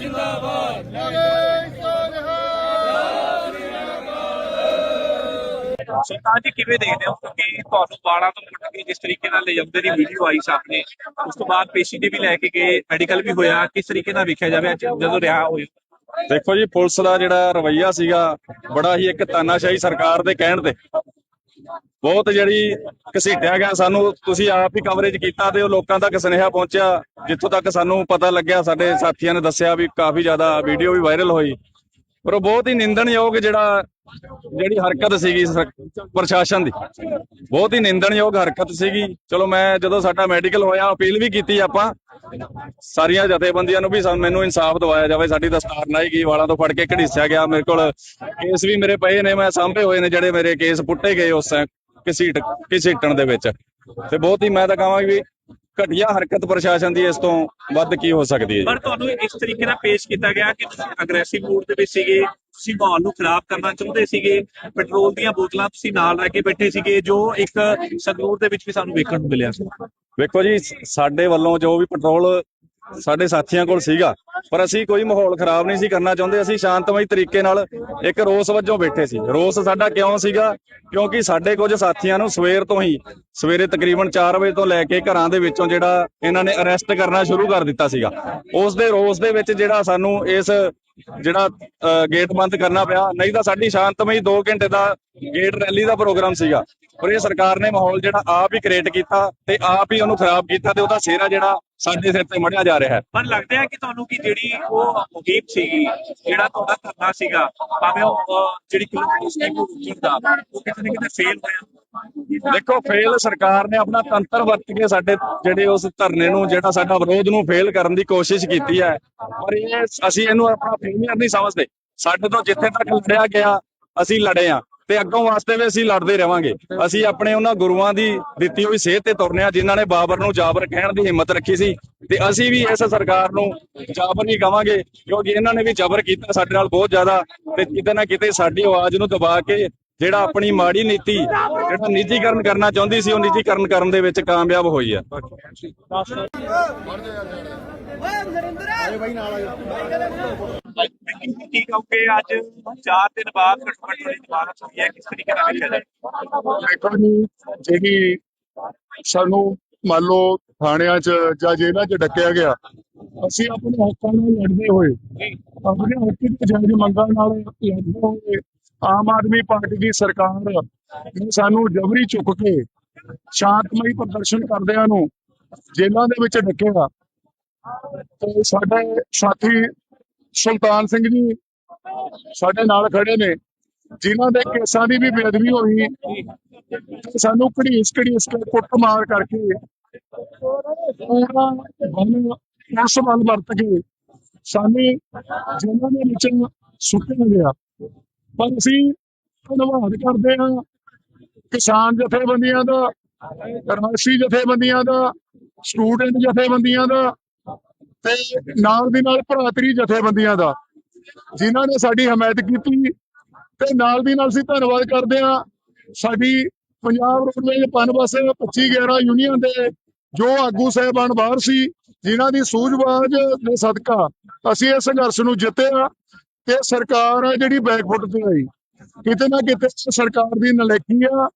ਜਿੰਦਾਬਾਦ। ਸਰਕਾਰ ਜੀ ਕਿਵੇਂ ਦੇਖਦੇ ਹੋ? ਕਿਉਂਕਿ ਤੁਹਾਨੂੰ ਬਾਲਾਂ ਤੋਂ ਪੁੱਟ ਕੇ ਜਿਸ ਤਰੀਕੇ ਨਾਲ ਲੈ ਜਾਂਦੇ ਦੀ ਵੀਡੀਓ ਆਈ ਸਾਹਮਣੇ ਉਸ ਤੋਂ ਬਾਅਦ ਪੇਸ਼ੀ ਦੇ ਵੀ ਲੈ ਕੇ ਗਏ ਮੈਡੀਕਲ ਵੀ ਹੋਇਆ ਕਿਸ ਤਰੀਕੇ ਨਾਲ ਵੇਖਿਆ ਜਾਵੇ ਅੱਜ ਜਦੋਂ ਰਿਹਾ ਹੋਇਆ ਦੇਖੋ ਜੀ ਪੁਲਿਸ ਦਾ ਜਿਹੜਾ ਰਵਈਆ ਸੀਗਾ ਬੜਾ ਹੀ ਇੱਕ ਤਾਨਾਸ਼ਾਹੀ ਸਰਕਾਰ ਦੇ ਕਹਿਣ ਤੇ। ਬਹੁਤ ਜਿਹੜੀ ਘਸੀਟਿਆ ਗਿਆ ਸਾਨੂੰ, ਤੁਸੀਂ ਆਪ ਹੀ ਕਵਰੇਜ ਕੀਤਾ ਤੇ ਉਹ ਲੋਕਾਂ ਤੱਕ ਸੁਨੇਹਾ ਪਹੁੰਚਿਆ, ਜਿੱਥੋਂ ਤੱਕ ਸਾਨੂੰ ਪਤਾ ਲੱਗਿਆ, ਸਾਡੇ ਸਾਥੀਆਂ ਨੇ ਦੱਸਿਆ ਵੀ ਕਾਫੀ ਜ਼ਿਆਦਾ ਵੀਡੀਓ ਵੀ ਵਾਇਰਲ ਹੋਈ। ਪਰ ਉਹ ਬਹੁਤ ਹੀ ਨਿੰਦਣਯੋਗ ਜਿਹੜਾ, ਜਿਹੜੀ ਹਰਕਤ ਸੀਗੀ ਪ੍ਰਸ਼ਾਸਨ ਦੀ। ਬਹੁਤ ਹੀ ਨਿੰਦਣਯੋਗ ਹਰਕਤ ਸੀਗੀ। ਚਲੋ ਮੈਂ ਜਦੋਂ ਸਾਡਾ ਮੈਡੀਕਲ ਹੋਇਆ ਅਪੀਲ ਵੀ ਕੀਤੀ ਆਪਾਂ ਸਾਰੀਆਂ ਜਥੇਬੰਦੀਆਂ ਨੂੰ ਵੀ ਮੈਨੂੰ ਇਨਸਾਫ ਦਿਵਾਇਆ ਜਾਵੇ, ਸਾਡੀ ਦਸਤਾਰ ਨਾਈ ਵਾਲਾਂ ਤੋਂ ਫੜ ਕੇ ਘੜੀਸਿਆ ਗਿਆ, ਮੇਰੇ ਕੋਲ ਕੇਸ ਵੀ ਮੇਰੇ ਪਏ ਨੇ, ਮੈਂ ਸਾਂਭੇ ਹੋਏ ਨੇ ਜਿਹੜੇ ਮੇਰੇ ਕੇਸ ਪੁੱਟੇ ਗਏ ਉਸ ਘਸੀਟ ਘਸੀਟਣ ਦੇ ਵਿੱਚ। ਤੇ ਬਹੁਤ ਹੀ ਮੈਂ ਤਾਂ ਕਹਾਂਗਾ ਵੀ ਘਟੀਆ ਹਰਕਤ ਪ੍ਰਸ਼ਾਸਨ ਦੀ ਇਸ ਤੋਂ ਵੱਧ ਕੀ ਹੋ ਸਕਦੀ ਹੈ ਪਰ ਤੁਹਾਨੂੰ ਇਸ ਤਰੀਕੇ ਨਾਲ ਪੇਸ਼ ਕੀਤਾ ਗਿਆ ਕਿ ਤੁਸੀਂ ਅਗਰੈਸਿਵ ਮੂਡ ਦੇ ਵਿੱਚ ਸੀਗੇ, ਤੁਸੀਂ ਮਾਹੌਲ ਨੂੰ ਖਰਾਬ ਕਰਨਾ ਚਾਹੁੰਦੇ ਸੀਗੇ ਪੈਟਰੋਲ ਦੀਆਂ ਬੋਤਲਾਂ ਤੁਸੀਂ ਨਾਲ ਲੈ ਕੇ ਬੈਠੇ ਸੀਗੇ, ਜੋ ਇੱਕ ਸੰਗਰੂਰ ਦੇ ਵਿੱਚ ਵੀ ਸਾਨੂੰ ਵੇਖਣ ਨੂੰ ਮਿਲਿਆ। ਸੀ ਵੇਖੋ ਜੀ ਸਾਡੇ ਵੱਲੋਂ ਜੋ ਵੀ ਪੈਟਰੋਲ ਸਾਡੇ ਸਾਥੀਆਂ ਕੋਲ ਸੀਗਾ ਪਰ ਅਸੀਂ ਕੋਈ ਮਾਹੌਲ ਖਰਾਬ ਨਹੀਂ ਸੀ ਕਰਨਾ ਚਾਹੁੰਦੇ ਅਸੀਂ ਸ਼ਾਂਤਮਈ ਤਰੀਕੇ ਨਾਲ ਇੱਕ ਰੋਸ ਵਜੋਂ ਬੈਠੇ ਸੀ। ਰੋਸ ਸਾਡਾ ਕਿਉਂ ਸੀਗਾ? ਕਿਉਂਕਿ ਸਾਡੇ ਕੁਝ ਸਾਥੀਆਂ ਨੂੰ ਸਵੇਰ ਤੋਂ ਹੀ ਸਵੇਰੇ ਤਕਰੀਬਨ 4 ਵਜੇ ਤੋਂ ਲੈ ਕੇ ਘਰਾਂ ਦੇ ਵਿੱਚੋਂ ਜਿਹੜਾ ਇਹਨਾਂ ਨੇ ਅਰੈਸਟ ਕਰਨਾ ਸ਼ੁਰੂ ਕਰ ਦਿੱਤਾ ਸੀਗਾ। ਉਸ ਦੇ ਰੋਸ ਦੇ ਵਿੱਚ ਜਿਹੜਾ ਸਾਨੂੰ ਇਸ ਜਿਹੜਾ ਅ, ਗੇਟ ਬੰਦ ਕਰਨਾ ਪਿਆ ਨਹੀਂ ਤਾਂ ਸਾਡੀ ਸ਼ਾਂਤਮਈ 2 ਘੰਟੇ ਦਾ ਗੇਟ ਰੈਲੀ ਦਾ ਪ੍ਰੋਗਰਾਮ ਸੀਗਾ। ਪਰ ਇਹ ਸਰਕਾਰ ਨੇ ਮਾਹੌਲ ਜਿਹੜਾ ਆਪ ਹੀ ਕ੍ਰੀਏਟ ਕੀਤਾ ਤੇ ਆਪ ਹੀ ਉਹਨੂੰ ਖਰਾਬ ਕੀਤਾ ਤੇ ਉਹਦਾ ਸਿਹਰਾ ਜਿਹੜਾ ਸਾਡੇ ਸਿਰ ਤੇ ਮੜਿਆ ਜਾ ਰਿਹਾ ਹੈ। ਪਰ ਲੱਗਦਾ ਹੈ ਕਿ ਤੁਹਾਨੂੰ ਕਿ ਜਿਹੜੀ ਉਹ ਮੁਹਿੰਮ ਸੀਗੀ ਜਿਹੜਾ ਤੁਹਾਡਾ ਕਰਨਾ ਸੀਗਾ ਭਾਵੇਂ ਉਹ ਜਿਹੜੀ ਕਿਲੋਮੀਟਰ ਸੀ ਉਹ ਰੁਕਣ ਦਾ ਉਹ ਕਿਤੇ ਨਾ ਕਿਤੇ ਫੇਲ ਹੋਇਆ। ਦੇਖੋ ਫੇਲ ਸਰਕਾਰ ਨੇ ਆਪਣਾ ਤੰਤਰ ਵਰਤ ਕੇ ਸਾਡੇ ਜਿਹੜੇ ਉਸ ਧਰਨੇ ਨੂੰ ਜਿਹੜਾ ਸਾਡਾ ਵਿਰੋਧ ਨੂੰ ਫੇਲ ਕਰਨ ਦੀ ਕੋਸ਼ਿਸ਼ ਕੀਤੀ ਹੈ। ਪਰ ਇਹ ਅਸੀਂ ਇਹਨੂੰ ਆਪਣਾ ਫੇਲਿਅਰ ਨਹੀਂ ਸਮਝਦੇ। ਸਾਡੇ ਤੋਂ ਜਿੱਥੇ ਤੱਕ ਲੜਿਆ ਗਿਆ ਅਸੀਂ ਲੜੇ ਆ ਤੇ ਅੱਗੋਂ ਵਾਸਤੇ ਵੀ ਅਸੀਂ ਲੜਦੇ ਰਵਾਂਗੇ। ਅਸੀਂ ਆਪਣੇ ਉਹਨਾਂ ਗੁਰੂਆਂ ਦੀ ਦਿੱਤੀ ਹੋਈ ਸੇਧ ਤੇ ਤੁਰਨੇ ਆ, ਜਿਨ੍ਹਾਂ ਨੇ ਬਾਬਰ ਨੂੰ ਜਾਬਰ ਕਹਿਣ ਦੀ ਹਿੰਮਤ ਰੱਖੀ ਸੀ। ਤੇ ਅਸੀਂ ਵੀ ਇਸ ਸਰਕਾਰ ਨੂੰ ਜਾਬਰ ਨਹੀਂ ਕਵਾਂਗੇ, ਕਿਉਂਕਿ ਇਹਨਾਂ ਨੇ ਵੀ ਜ਼ਬਰ ਕੀਤਾ ਸਾਡੇ ਨਾਲ ਬਹੁਤ ਜ਼ਿਆਦਾ, ਤੇ ਕਿਤੇ ਨਾ ਕਿਤੇ ਸਾਡੀ ਆਵਾਜ਼ ਨੂੰ ਦਬਾ ਕੇ ਜਿਹੜਾ ਆਪਣੀ ਮਾੜੀ ਨੀਤੀ, ਜਿਹੜਾ ਨਿੱਜੀਕਰਨ ਕਰਨਾ ਚਾਹੁੰਦੀ ਸੀ, ਉਹ ਨਿੱਜੀਕਰਨ ਕਰਨ ਦੇ ਵਿੱਚ ਕਾਮਯਾਬ ਹੋਈ ਹੈ ਕੀ ਕਹੋਗੇ ਅੱਜ 4 ਦਿਨ ਬਾਅਦ ਘੱਟੋ ਘੱਟ ਤੁਹਾਡੀ ਇਮਾਰਤ ਹੋਈ ਹੈ ਕਿਸ ਤਰੀਕੇ ਨਾਲ ਵੇਖਿਆ ਜਾਏ? ਦੇਖੋ ਜੀ ਜਿਹੜੀ ਸਾਨੂੰ ਮੰਨ ਲਓ ਥਾਣਿਆਂ 'ਚ ਜਾਂ ਜੇਲ੍ਹਾਂ 'ਚ ਡੱਕਿਆ ਗਿਆ ਅਸੀਂ ਆਪਣੇ ਹੱਕਾਂ ਨਾਲ ਲੜਦੇ ਹੋਏ ਆਪਣੇ ਹੱਕ ਦੀ ਜਾਇਜ਼ ਮੰਗਾਂ ਨਾਲ ਲੜਦੇ ਹੋਏ ਆਮ ਆਦਮੀ ਪਾਰਟੀ ਦੀ ਸਰਕਾਰ ਨੇ ਸਾਨੂੰ ਜਬਰੀ ਚੁੱਕ ਕੇ ਸ਼ਾਂਤਮਈ ਪ੍ਰਦਰਸ਼ਨ ਕਰਦਿਆਂ ਨੂੰ ਜੇਲ੍ਹਾਂ ਦੇ ਵਿੱਚ ਡੱਕਿਆ। ਤੇ ਸਾਡੇ ਸਾਥੀ ਸੁਲਤਾਨ ਸਿੰਘ ਜੀ ਸਾਡੇ ਨਾਲ ਖੜੇ ਨੇ, ਜਿਨ੍ਹਾਂ ਦੇ ਕੇਸਾਂ ਦੀ ਵੀ ਬੇਅਦਬੀ ਹੋਈ ਤੇ ਸਾਨੂੰ ਘੜੀਸ ਘੜੀਸ ਕੇ ਕੁੱਟਮਾਰ ਕਰਕੇ ਪੂਰਾ ਬਲ ਉਸ ਬਲ ਵਰਤ ਕੇ ਸਾਨੂੰ ਜੇਲ੍ਹਾਂ ਦੇ ਵਿੱਚ ਸੁੱਟਿਆ ਗਿਆ। ਪਰ ਅਸੀਂ ਧੰਨਵਾਦ ਕਰਦੇ ਹਾਂ ਕਿਸਾਨ ਜਥੇਬੰਦੀਆਂ ਦਾ ਰਾਸ਼ੀ ਜਥੇਬੰਦੀਆਂ ਦਾ, ਸਟੂਡੈਂਟ ਜਥੇਬੰਦੀਆਂ ਦਾ ਤੇ ਨਾਲ ਦੀ ਨਾਲ ਭਰਾਤਰੀ ਜਥੇਬੰਦੀਆਂ ਦਾ, ਜਿਨ੍ਹਾਂ ਨੇ ਸਾਡੀ ਹਮਾਇਤ ਕੀਤੀ, ਤੇ ਨਾਲ ਦੀ ਨਾਲ ਅਸੀਂ ਧੰਨਵਾਦ ਕਰਦੇ ਹਾਂ ਸਾਡੀ ਪੰਜਾਬ ਰੋਡਵੇਜ਼ ਪਨਬਸ 25 11 ਯੂਨੀਅਨ ਦੇ ਜੋ ਆਗੂ ਸਹਿਬਾਨ ਬਾਹਰ ਸੀ, ਜਿਨ੍ਹਾਂ ਦੀ ਸੂਝਵਾਜ ਦੇ ਸਦਕਾ ਅਸੀਂ ਇਸ ਸੰਘਰਸ਼ ਨੂੰ ਜਿੱਤਿਆ ਤੇ ਸਰਕਾਰ ਆ ਜਿਹੜੀ ਬੈਕਫੁੱਟ ਤੇ ਆਈ। ਕਿਤੇ ਨਾ ਕਿਤੇ ਸਰਕਾਰ ਦੀ ਨਲੇਕੀ ਆ।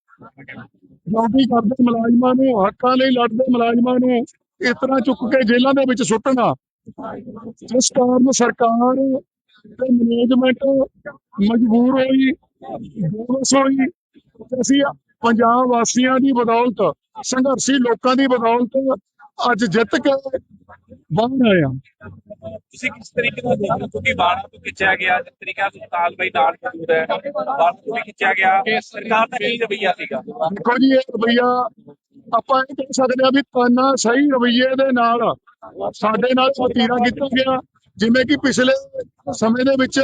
ਡਿਊਟੀ ਕਰਦੇ ਮੁਲਾਜ਼ਮਾਂ ਨੂੰ, ਹੱਕਾਂ ਲਈ ਲੜਦੇ ਮੁਲਾਜ਼ਮਾਂ ਨੂੰ ਇਸ ਤਰ੍ਹਾਂ ਚੁੱਕ ਕੇ ਜੇਲ੍ਹਾਂ ਦੇ ਵਿੱਚ ਸੁੱਟਣਾ। ਜਿਸ ਕਾਰਨ ਸਰਕਾਰ ਤੇ ਮੈਨੇਜਮੈਂਟ ਮਜਬੂਰ ਹੋਈ ਬੇਵਸ ਹੋਈ ਅਸੀਂ ਪੰਜਾਬ ਵਾਸੀਆਂ ਦੀ ਬਦੌਲਤ ਸੰਘਰਸ਼ੀ ਲੋਕਾਂ ਦੀ ਬਦੌਲਤ ਅੱਜ ਜਿੱਤ ਕੇ ਬਾਹਰ ਹਾਂ। ਤੁਸੀਂ ਕਿਸ ਤਰੀਕੇ ਨਾਲ ਦੇਖਦੇ ਹੋ? ਕਿਉਂਕਿ ਬਾਣਾ ਤੋਂ ਖਿੱਚਿਆ ਗਿਆ ਜਿਸ ਤਰੀਕੇ ਨਾਲ ਸੁਲਤਾਨ ਬਾਈ ਨਾਲ ਮੌਜੂਦ ਹੈ ਬਾਣਾ ਤੋਂ ਵੀ ਖਿੱਚਿਆ ਗਿਆ ਸਰਕਾਰ ਦਾ ਕੀ ਰਵਈਆ ਸੀਗਾ? ਦੇਖੋ ਜੀ ਇਹ ਰਵਈਆ ਆਪਾਂ ਇਹ ਕਹਿ ਸਕਦੇ ਆ ਵੀ ਤਾਨਾ ਸਹੀ ਰਵਈਏ ਦੇ ਨਾਲ ਸਾਡੇ ਨਾਲ ਵਤੀਰਾ ਕੀਤਾ ਗਿਆ। ਜਿਵੇਂ ਕਿ ਪਿਛਲੇ ਸਮੇਂ ਦੇ ਵਿੱਚ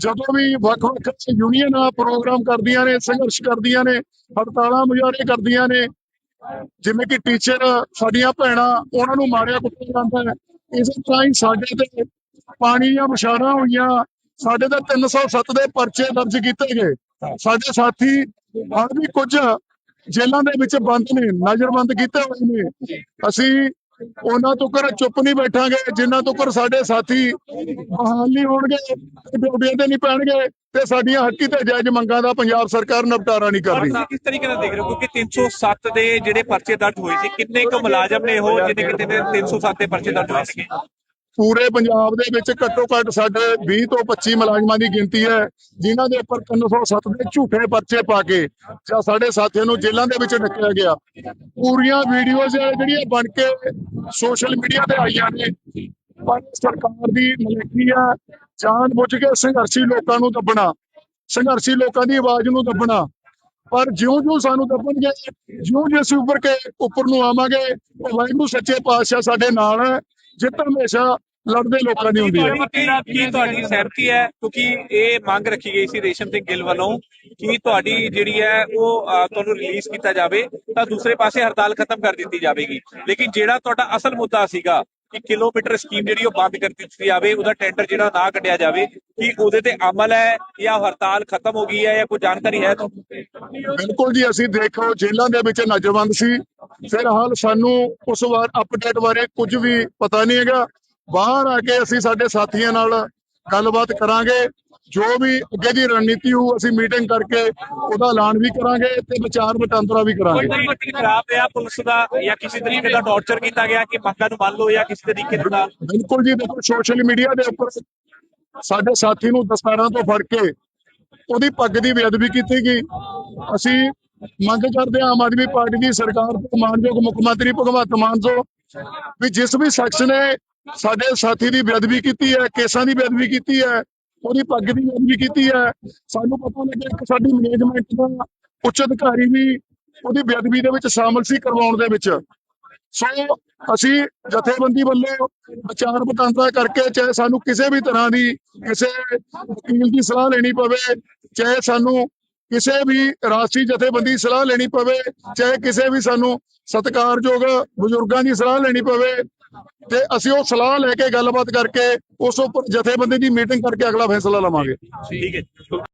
ਜਦੋਂ ਵੀ ਵੱਖ-ਵੱਖ ਯੂਨੀਅਨਾਂ ਪ੍ਰੋਗਰਾਮ ਕਰਦੀਆਂ ਨੇ, ਸੰਘਰਸ਼ ਕਰਦੀਆਂ ਨੇ, ਹੜਤਾਲਾਂ ਮੁਜ਼ਾਹਰੇ ਕਰਦੀਆਂ ਨੇ, ਜਿਵੇਂ ਕਿ ਟੀਚਰ ਸਾਡੀਆਂ ਭੈਣਾਂ ਉਹਨਾਂ ਨੂੰ ਮਾਰਿਆ ਕੁੱਟਿਆ ਜਾਂਦਾ ਹੈ। ਇਸੇ ਤਰ੍ਹਾਂ ਹੀ ਸਾਡੇ ਤੇ ਪਾਣੀ ਦੀਆਂ ਵਿਛਾੜਾਂ ਹੋਈਆਂ। ਸਾਡੇ ਤੇ 307 ਦੇ ਪਰਚੇ ਦਰਜ ਕੀਤੇ ਗਏ। ਸਾਡੇ ਸਾਥੀ ਹਾਲ ਵੀ ਕੁਝ ਜੇਲ੍ਹਾਂ ਦੇ ਵਿੱਚ ਬੰਦ ਨੇ ਨਜ਼ਰਬੰਦ ਕੀਤੇ ਹੋਏ ਨੇ। ਅਸੀਂ ਉਹਨਾਂ ਤੋਂ ਕਰ ਚੁੱਪ ਨਹੀਂ ਬੈਠਾਂਗੇ ਜਿੰਨਾ ਤੋਂ ਕਰ ਸਾਡੇ ਸਾਥੀ ਬਹਾਲ ਨਹੀਂ ਹੋਣਗੇ ਡਿਊਟੀਆਂ ਤੇ ਨਹੀਂ ਪੈਣਗੇ ਤੇ ਸਾਡੀਆਂ ਹੱਕੀ ਤੇ ਜਾਇਜ਼ ਮੰਗਾਂ ਦਾ ਪੰਜਾਬ ਸਰਕਾਰ ਨਿਪਟਾਰਾ ਨਹੀਂ ਕਰ ਰਹੀ। ਕਿਸ ਤਰੀਕੇ ਨਾਲ ਦੇਖ ਰਹੇ ਹੋ? ਕਿਉਂਕਿ 307 ਦੇ ਜਿਹੜੇ ਪਰਚੇ ਦਰਜ ਹੋਏ ਸੀ ਕਿੰਨੇ ਕੁ ਮੁਲਾਜ਼ਮ ਨੇ ਉਹ ਜਿਹਨੇ ਕਿਤੇ ਦੇ 307 ਦੇ ਪਰਚੇ ਦਰਜ ਹੋਏ ਸੀਗੇ? ਪੂਰੇ ਪੰਜਾਬ ਦੇ ਵਿੱਚ ਘੱਟੋ ਘੱਟ ਸਾਡੇ 20 ਤੋਂ 25 ਮੁਲਾਜ਼ਮਾਂ ਦੀ ਗਿਣਤੀ ਹੈ, ਜਿਨ੍ਹਾਂ ਦੇ ਉੱਪਰ 307 ਦੇ ਝੂਠੇ ਪਰਚੇ ਪਾ ਕੇ ਜਾਂ ਸਾਡੇ ਸਾਥੀਆਂ ਨੂੰ ਜੇਲ੍ਹਾਂ ਦੇ ਵਿੱਚ ਡੱਕਿਆ ਗਿਆ। ਪੂਰੀਆਂ ਵੀਡੀਓਜ਼ ਜਿਹੜੀਆਂ ਬਣ ਕੇ ਸੋਸ਼ਲ ਮੀਡੀਆ ਤੇ ਆਈਆਂ ਨੇ। ਪਰ ਸਰਕਾਰ ਦੀ ਨਲੇਕੀ ਹੈ ਜਾਣ ਬੁੱਝ ਕੇ ਸੰਘਰਸ਼ੀ ਲੋਕਾਂ ਨੂੰ ਦੱਬਣਾ, ਸੰਘਰਸ਼ੀ ਲੋਕਾਂ ਦੀ ਆਵਾਜ਼ ਨੂੰ ਦੱਬਣਾ। ਪਰ ਜਿਉਂ-ਜਿਉਂ ਸਾਨੂੰ ਦੱਬਣਗੇ, ਜਿਉਂ-ਜਿਉਂ ਅਸੀਂ ਉੱਪਰ ਕੇ ਉੱਪਰ ਨੂੰ ਆਵਾਂਗੇ ਵਾਹਿਗੁਰੂ ਸੱਚੇ ਪਾਤਸ਼ਾਹ ਸਾਡੇ ਨਾਲ ਹੈ। ਜਿੱਤ ਹਮੇਸ਼ਾ ਲੜਦੇ ਲੋਕਾਂ ਦੀ ਹੁੰਦੀ ਹੈ। ਤੁਹਾਡੀ ਕੀ ਤੁਹਾਡੀ ਸਹਿਮਤੀ ਹੈ? ਕਿਉਂਕਿ ਇਹ ਮੰਗ ਰੱਖੀ ਗਈ ਸੀ ਰੇਸ਼ਮ ਸਿੰਘ ਗਿੱਲ ਵੱਲੋਂ ਕਿ ਤੁਹਾਡੀ ਜਿਹੜੀ ਹੈ ਉਹ ਤੁਹਾਨੂੰ ਰਿਲੀਜ਼ ਕੀਤਾ ਜਾਵੇ, ਤਾਂ ਦੂਸਰੇ ਪਾਸੇ ਹੜਤਾਲ ਖਤਮ ਕਰ ਦਿੱਤੀ ਜਾਵੇਗੀ। ਲੇਕਿਨ ਜਿਹੜਾ ਤੁਹਾਡਾ ਅਸਲ ਮੁੱਦਾ ਸੀਗਾ ਕਿ ਕਿਲੋਮੀਟਰ ਸਕੀਮ ਜਿਹੜੀ ਉਹ ਬੰਦ ਕਰ ਦਿੱਤੀ ਜਾਵੇ, ਉਹਦਾ ਟੈਂਡਰ ਜਿਹੜਾ ਨਾ ਕੱਢਿਆ ਜਾਵੇ, ਕਿ ਉਹਦੇ ਤੇ ਅਮਲ ਹੈ ਜਾਂ ਹੜਤਾਲ ਖਤਮ ਹੋ ਗਈ ਹੈ ਜਾਂ ਕੋਈ ਜਾਣਕਾਰੀ ਹੈ ਤੁਹਾਨੂੰ? ਬਿਲਕੁਲ ਜੀ, ਅਸੀਂ ਦੇਖੋ, ਜੇਲ੍ਹਾਂ ਦੇ ਵਿੱਚ ਨਜ਼ਰਬੰਦ ਸੀ। ਫਿਲਹਾਲ ਸਾਨੂੰ ਉਸ ਵਾਰ ਅਪਡੇਟ ਬਾਰੇ ਕੁਝ ਵੀ ਪਤਾ ਨਹੀਂ ਹੈਗਾ। ਬਾਹਰ ਆ ਕੇ ਅਸੀਂ ਸਾਡੇ ਸਾਥੀਆਂ ਨਾਲ ਗੱਲਬਾਤ ਕਰਾਂਗੇ। ਜੋ ਵੀ ਅੱਗੇ ਦੀ ਰਣਨੀਤੀ ਹੋਊ ਅਸੀਂ ਮੀਟਿੰਗ ਕਰਕੇ ਉਹਦਾ ਐਲਾਨ ਵੀ ਕਰਾਂਗੇ ਤੇ ਵਿਚਾਰ ਵਟਾਂਦਰਾ ਵੀ ਕੋਈ ਕਰਾਂਗੇ ਤਰੀਕੇ ਖਰਾਬ ਰਿਹਾ ਪੁਲਿਸ ਦਾ ਜਾਂ ਕਿਸੇ ਤਰੀਕੇ ਦਾ ਟੌਰਚਰ ਕੀਤਾ ਗਿਆ ਕਿ ਮੰਗਾਂ ਨੂੰ ਮੰਨ ਲਓ ਜਾਂ ਕਿਸੇ ਤਰੀਕੇ ਦੇ ਬਿਲਕੁਲ ਜੀ ਦੇਖੋ ਸੋਸ਼ਲ ਮੀਡੀਆ ਦੇ ਉੱਪਰ ਸਾਡੇ ਸਾਥੀ ਨੂੰ ਦਸਤਾਰਾਂ ਤੋਂ ਫੜ ਕੇ ਉਹਦੀ ਪੱਗ ਦੀ ਬੇਅਦਬੀ ਕੀਤੀ ਗਈ। ਅਸੀਂ ਮੰਗ ਕਰਦੇ ਹਾਂ ਆਮ ਆਦਮੀ ਪਾਰਟੀ ਦੀ ਸਰਕਾਰ ਤੋਂ ਮਾਨਯੋਗ ਮੁੱਖ ਮੰਤਰੀ ਭਗਵੰਤ ਮਾਨ ਤੋਂ ਵੀ ਜਿਸ ਵੀ ਸ਼ਖਸ ਨੇ ਸਾਡੇ ਸਾਥੀ ਦੀ ਬੇਅਦਬੀ ਕੀਤੀ ਹੈ ਕੇਸਾਂ ਦੀ ਬੇਅਦਬੀ ਕੀਤੀ ਹੈ ਉਹਦੀ ਪੱਗ ਦੀ ਬੇਅਦਬੀ ਕੀਤੀ ਹੈ। ਸਾਨੂੰ ਪਤਾ ਲੱਗਿਆ ਕਿ ਸਾਡੀ ਮੈਨੇਜਮੈਂਟ ਦਾ ਉੱਚ ਅਧਿਕਾਰੀ ਵੀ ਉਹਦੀ ਬੇਅਦਬੀ ਦੇ ਵਿੱਚ ਸ਼ਾਮਲ ਸੀ ਕਰਵਾਉਣ ਦੇ ਵਿੱਚ। ਸੋ ਅਸੀਂ ਜਥੇਬੰਦੀ ਵੱਲੋਂ ਵਿਚਾਰ ਵਟਾਂਦਰਾ ਕਰਕੇ ਚਾਹੇ ਸਾਨੂੰ ਕਿਸੇ ਵੀ ਤਰ੍ਹਾਂ ਦੀ ਕਿਸੇ ਵਕੀਲ ਦੀ ਸਲਾਹ ਲੈਣੀ ਪਵੇ, ਚਾਹੇ ਸਾਨੂੰ ਕਿਸੇ ਵੀ ਰਾਸ਼ਟਰੀ ਜਥੇਬੰਦੀ ਦੀ ਸਲਾਹ ਲੈਣੀ ਪਵੇ, ਚਾਹੇ ਕਿਸੇ ਵੀ ਸਾਨੂੰ ਸਤਿਕਾਰਯੋਗ ਬਜ਼ੁਰਗਾਂ ਦੀ ਸਲਾਹ ਲੈਣੀ ਪਵੇ ਤੇ ਅਸੀਂ ਉਹ ਸਲਾਹ ਲੈ ਕੇ ਗੱਲਬਾਤ ਕਰਕੇ ਉਸ ਉੱਪਰ ਜਥੇਬੰਦੀ ਦੀ ਮੀਟਿੰਗ ਕਰਕੇ ਅਗਲਾ ਫੈਸਲਾ ਲਵਾਂਗੇ। ਠੀਕ ਹੈ।